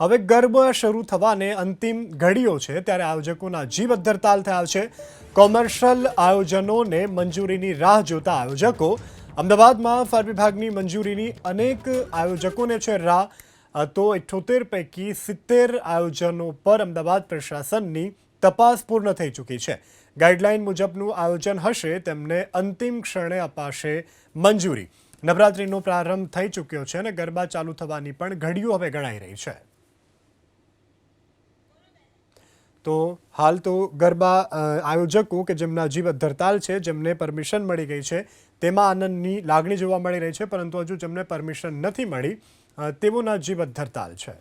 હવે ગર્ભ શરૂ થવાને અંતિમ ઘડીઓ છે ત્યારે આયોજકોના જીવ અદ્ધરતાલ થયા છે. કોમર્શિયલ આયોજનોને મંજૂરીની રાહ જોતા આયોજકો અમદાવાદમાં ફર વિભાગની મંજૂરીની અનેક આયોજકોને છે રાહ. તો અઠ્યોતેર પૈકી સિત્તેર આયોજનો પર અમદાવાદ પ્રશાસનની તપાસ પૂર્ણ થઈ ચૂકી છે. ગાઈડલાઈન મુજબનું આયોજન હશે તેમને અંતિમ ક્ષણે અપાશે મંજૂરી. નવરાત્રિનો પ્રારંભ થઈ ચૂક્યો છે અને ગરબા ચાલુ થવાની પણ ઘડીઓ હવે ગણાઈ રહી છે. તો હાલ તો ગરબા આયોજકો કે જેમના જીવ ધરતાલ છે, જેમને પરમિશન મળી ગઈ છે, તેમાં આનંદની લાગણી જોવા મળી રહી છે, પરંતુ હજુ જેમને પરમિશન નથી મળી તેઓના જીવ ધરતાલ છે.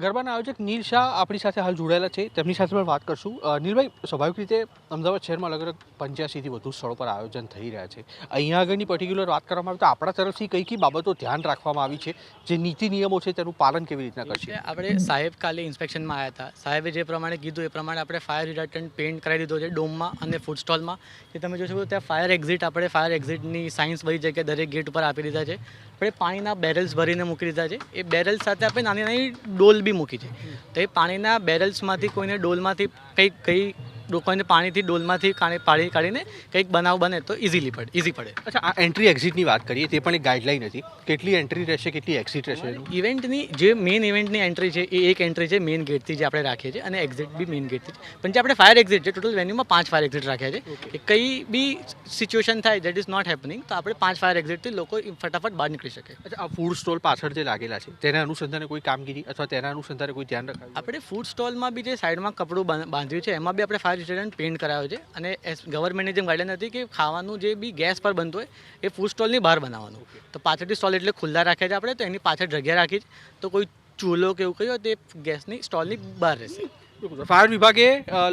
ગરબાના આયોજક નીલ શાહ આપણી સાથે હાલ જોડાયેલા છે. તેમની સાથે પણ વાત કરશું. નીલભાઈ સ્વાભાવિક રીતે અમદાવાદ શહેરમાં અલગ અલગ પંચ્યાસીથી વધુ સ્થળો પર આયોજન થઈ રહ્યા છે. અહીંયા આગળની પર્ટિક્યુલર વાત કરવામાં આવે તો આપણા તરફથી કઈ કઈ બાબતો ધ્યાન રાખવામાં આવી છે? જે નીતિ નિયમો છે તેનું પાલન કેવી રીતના કરશે? આપણે સાહેબ કાલે ઇન્સ્પેક્શનમાં આવ્યા હતા. સાહેબે જે પ્રમાણે કીધું એ પ્રમાણે આપણે ફાયર રિડક્ટન્ટ પેઇન્ટ કરાવી દીધો છે ડોમમાં અને ફૂડ સ્ટોલમાં કે તમે જોશો ત્યાં ફાયર એક્ઝિટ આપણે ફાયર એક્ઝિટની સાયન્સ બધી જગ્યાએ દરેક ગેટ ઉપર આપી દીધા છે. આપણે પાણીના બેરલ્સ ભરીને મૂકી દીધા છે. એ બેરલ્સ સાથે આપણે નાની નાની ડોલ બી મૂકી છે. તો એ પાણીના બેરલ્સમાંથી કોઈને ડોલમાંથી કંઈક કઈ કોઈને પાણીથી ડોલમાંથી પાણી કાઢીને કંઈક બનાવ બને તો ઇઝીલી પડે ઇઝી પડે. અચ્છા આ એન્ટ્રી એક્ઝિટની વાત કરીએ તે પણ એક ગાઈડલાઈન હતી. કેટલી એન્ટ્રી રહેશે કેટલી એક્ઝિટ રહેશે ઇવેન્ટની જે મેઇન ઇવેન્ટની એન્ટ્રી છે એ એક એન્ટ્રી છે મેઇન ગેટથી જે આપણે રાખીએ છીએ અને એક્ઝિટ બી મેઇન ગેટથી પણ જે આપણે ફાયર એક્ઝિટ છે ટોટલ વેન્યુમાં પાંચ ફાયર એક્ઝિટ રાખ્યા છે. કે કઈ બી સિચ્યુએશન થાય દેટ ઇઝ નોટ હેપનિંગ તો આપણે પાંચ ફાયર એક્ઝિટથી લોકો ફટાફટ બહાર નીકળી શકે. અચ્છા આ ફૂડ સ્ટોલ પાછળ જે લાગેલા છે તેના અનુસંધાને કોઈ કામગીરી અથવા તેના અનુસંધાને કોઈ ધ્યાન રખાયું? આપણે ફૂડ સ્ટોલમાં બી જે સાઈડમાં કપડું બાંધ્યું છે એમાં બી આપણે ફાયર રિટર્ન પેન્ટ કરાયો છે અને ગવર્મેન્ટની જેમ ગાઈડલાઈન હતી કે ખાવાનું જે બી ગેસ પર બનતું હોય એ ફૂડ સ્ટોલની બહાર બનાવવાનું. તો પાછળથી સ્ટોલ એટલે ખુલ્લા રાખ્યા છે આપણે તો એની પાછળ જગ્યા રાખી તો કોઈ ચૂલો કે એવું કહ્યું હોય તે ગેસની સ્ટોલની બહાર રહેશે. ફાયર વિભાગે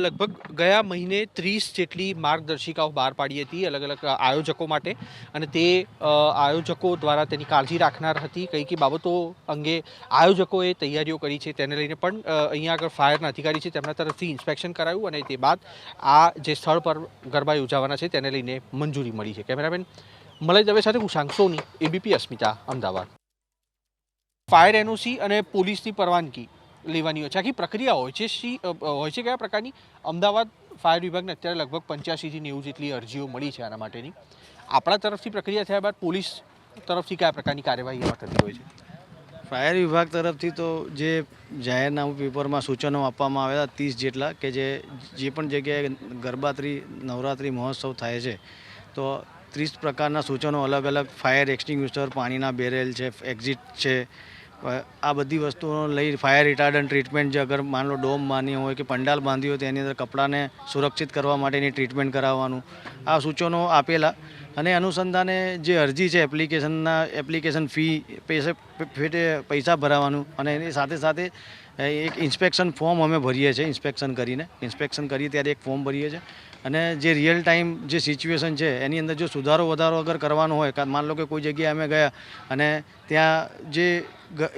લગભગ ગયા મહિને ત્રીસ જેટલી માર્ગદર્શિકાઓ બહાર પાડી હતી અલગ અલગ આયોજકો માટે. અને તે આયોજકો દ્વારા તેની કાળજી રાખનાર હતી. કઈ કઈ બાબતો અંગે આયોજકોએ તૈયારીઓ કરી છે તેને લઈને પણ અહીંયા આગળ ફાયરના અધિકારી છે તેમના તરફથી ઇન્સ્પેક્શન કરાયું અને તે બાદ આ જે સ્થળ પર ગરબા યોજાવાના છે તેને લઈને મંજૂરી મળી છે. કેમેરામેન મલય દવે સાથે હું સાંગસોની ABP Asmita, Ahmedabad. Fire NOC અને પોલીસની પરવાનગી. લેવાની હોય છે. આખી પ્રક્રિયા હોય છે શી હોય છે કયા પ્રકારની? અમદાવાદ ફાયર વિભાગને અત્યારે લગભગ પંચ્યાસીથી નેવું જેટલી અરજીઓ મળી છે આના માટેની. આપણા તરફથી પ્રક્રિયા થયા બાદ પોલીસ તરફથી કયા પ્રકારની કાર્યવાહી એમાં થતી હોય છે? ફાયર વિભાગ તરફથી તો જે જાહેરનામું પેપરમાં સૂચનો આપવામાં આવ્યા હતા ત્રીસ જેટલા કે જે જે પણ જગ્યાએ ગરબાત્રી, નવરાત્રિ મહોત્સવ થાય છે, તો ત્રીસ પ્રકારના સૂચનો અલગ અલગ ફાયર એક્સટિંગ્યુશર પાણીના બેરેલ છે, એક્ઝિટ છે આ બધી વસ્તુઓ લઈ ફાયર રિટાર્ડન્ટ ટ્રીટમેન્ટ જે અગર માનલો ડોમ માની હોય કે પંડાલ બાંધી હોય તેની અંદર કપડાને સુરક્ષિત કરવા માટેની ટ્રીટમેન્ટ કરાવવાનું. આ સૂચનો આપેલા અને અનુસંધાને જે અરજી છે એપ્લિકેશનના એપ્લિકેશન ફી પૈસે ભરાવાનું અને એની સાથે સાથે એક ઇન્સ્પેક્શન ફોર્મ અમે ભરીએ છીએ ઇન્સ્પેક્શન કરીને. ઇન્સ્પેક્શન કરીએ ત્યારે એક ફોર્મ ભરીએ છીએ. અને જે રિયલ ટાઈમ જે સિચ્યુએશન છે, એની અંદર જો સુધારો વધારો અગર કરવાનો હોય, કાં માન લો કે કોઈ જગ્યાએ અમે ગયા અને ત્યાં જે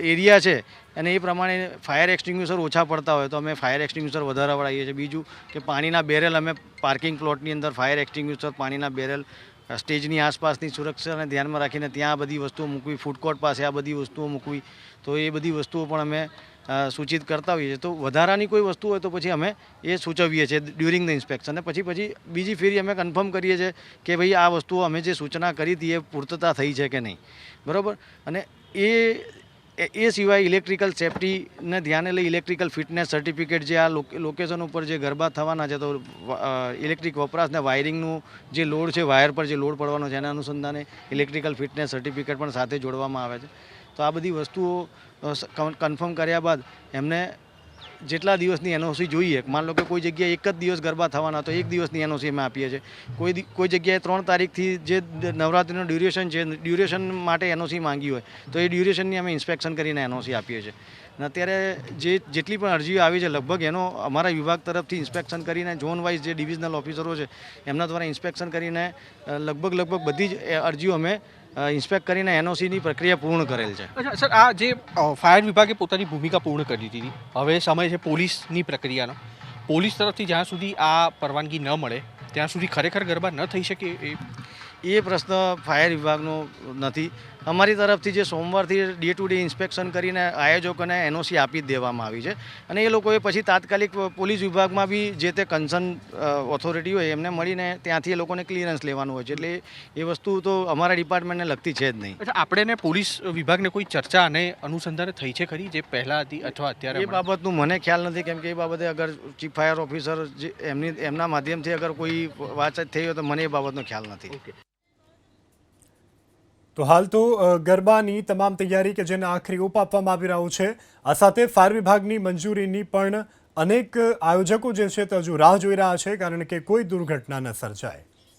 એરિયા છે, અને એ પ્રમાણે ફાયર એક્સટિંગ્યુશર ઓછા પડતા હોય, તો અમે ફાયર એક્સટિંગ્યુશર વધારે વળાવીએ છીએ. બીજું કે પાણીના બેરેલ અમે પાર્કિંગ પ્લોટની અંદર ફાયર એક્સટિંગ્યુશર પાણીના બેરેલ સ્ટેજની આસપાસની સુરક્ષાને ધ્યાનમાં રાખીને ત્યાં આ બધી વસ્તુઓ મૂકવી ફૂડકોર્ટ પાસે આ બધી વસ્તુઓ મૂકવી, તો એ બધી વસ્તુઓ પણ અમે સૂચિત કરતા હોઈએ છીએ. તો વધારાની કોઈ વસ્તુ હોય તો પછી અમે એ સૂચવીએ છીએ ડ્યુરિંગ ધ ઇન્સ્પેક્શન અને પછી પછી બીજી ફેરી અમે કન્ફર્મ કરીએ છીએ કે ભાઈ આ વસ્તુઓ અમે જે સૂચના કરી હતી એ પૂર્તતા થઈ છે કે નહીં. બરાબર? અને એ એ સિવાય ઇલેક્ટ્રિકલ સેફટીને ધ્યાને લઈ ઇલેક્ટ્રિકલ ફિટનેસ સર્ટિફિકેટ જે આ લોક- લોકેશન ઉપર જે ગરબા થવાના છે, તો ઇલેક્ટ્રિક વપરાશ ને વાયરિંગનું જે લોડ છે વાયર પર જે લોડ પડવાનો છે, એના અનુસંધાને ઇલેક્ટ્રિકલ ફિટનેસ સર્ટિફિકેટ પણ સાથે જોડવામાં આવે છે. તો આ બધી વસ્તુઓ કન્ફર્મ કર્યા બાદ એમને જેટલા દિવસની એનઓસી જોઈએ, માન લો કે કોઈ જગ્યાએ એક જ દિવસ ગરબા થવાના, તો એક દિવસની એનઓસી અમે આપીએ છીએ. કોઈ કોઈ જગ્યાએ ત્રણ તારીખથી જે નવરાત્રિનું ડ્યુરેશન છે ડ્યુરેશન માટે એનઓસી માંગી હોય, તો એ ડ્યુરેશનની અમે ઇન્સ્પેક્શન કરીને એનઓસી આપીએ છીએ. અને અત્યારે જે, જેટલી પણ અરજીઓ આવી છે, લગભગ એનો અમારા વિભાગ તરફથી ઇન્સ્પેક્શન કરીને ઝોન વાઇઝ જે ડિવિઝનલ ઓફિસરો છે, એમના દ્વારા ઇન્સ્પેક્શન કરીને લગભગ લગભગ બધી જ અરજીઓ અમે ઇન્સ્પેક્ટ કરીને એનઓસીની પ્રક્રિયા પૂર્ણ કરેલ છે. સર, આ જે ફાયર વિભાગે પોતાની ભૂમિકા પૂર્ણ કરી દીધી હવે સમય છે પોલીસની પ્રક્રિયાનો. પોલીસ તરફથી જ્યાં સુધી આ પરવાનગી ન મળે, ત્યાં સુધી ખરેખર ગરબા ન થઈ શકે એ એ પ્રશ્ન ફાયર વિભાગનો નથી. અમારી તરફથી જે સોમવારથી ડે ટુ ડે ઇન્સ્પેક્શન કરીને આયોજકોને એનઓસી આપી જ દેવામાં આવી છે. અને એ લોકોએ પછી તાત્કાલિક પોલીસ વિભાગમાં બી જે તે કન્સર્ન ઓથોરિટી હોય એમને મળીને ત્યાંથી એ લોકોને ક્લિયરન્સ લેવાનું હોય છે. એટલે એ વસ્તુ તો અમારા ડિપાર્ટમેન્ટને લગતી છે જ નહીં. આપણે ને પોલીસ વિભાગને કોઈ ચર્ચા અને અનુસંધાને થઈ છે ખરી? જે પહેલા હતી અથવા અત્યારે એ બાબતનું મને ખ્યાલ નથી કેમ કે એ બાબતે અગર ચીફ ફાયર ઓફિસર જે એમની એમના માધ્યમથી અગર કોઈ વાતચીત થઈ હોય તો મને એ બાબતનો ખ્યાલ નથી. તો હાલ તો ગરબાની તમામ તૈયારી કે જેને આખરી ઓપ આપવામાં આવી રહ્યો છે, આ સાથે ફાયર વિભાગની મંજૂરીની પણ અનેક આયોજકો જે છે તે હજુ રાહ જોઈ રહ્યા છે, કારણ કે કોઈ દુર્ઘટના ન સર્જાય.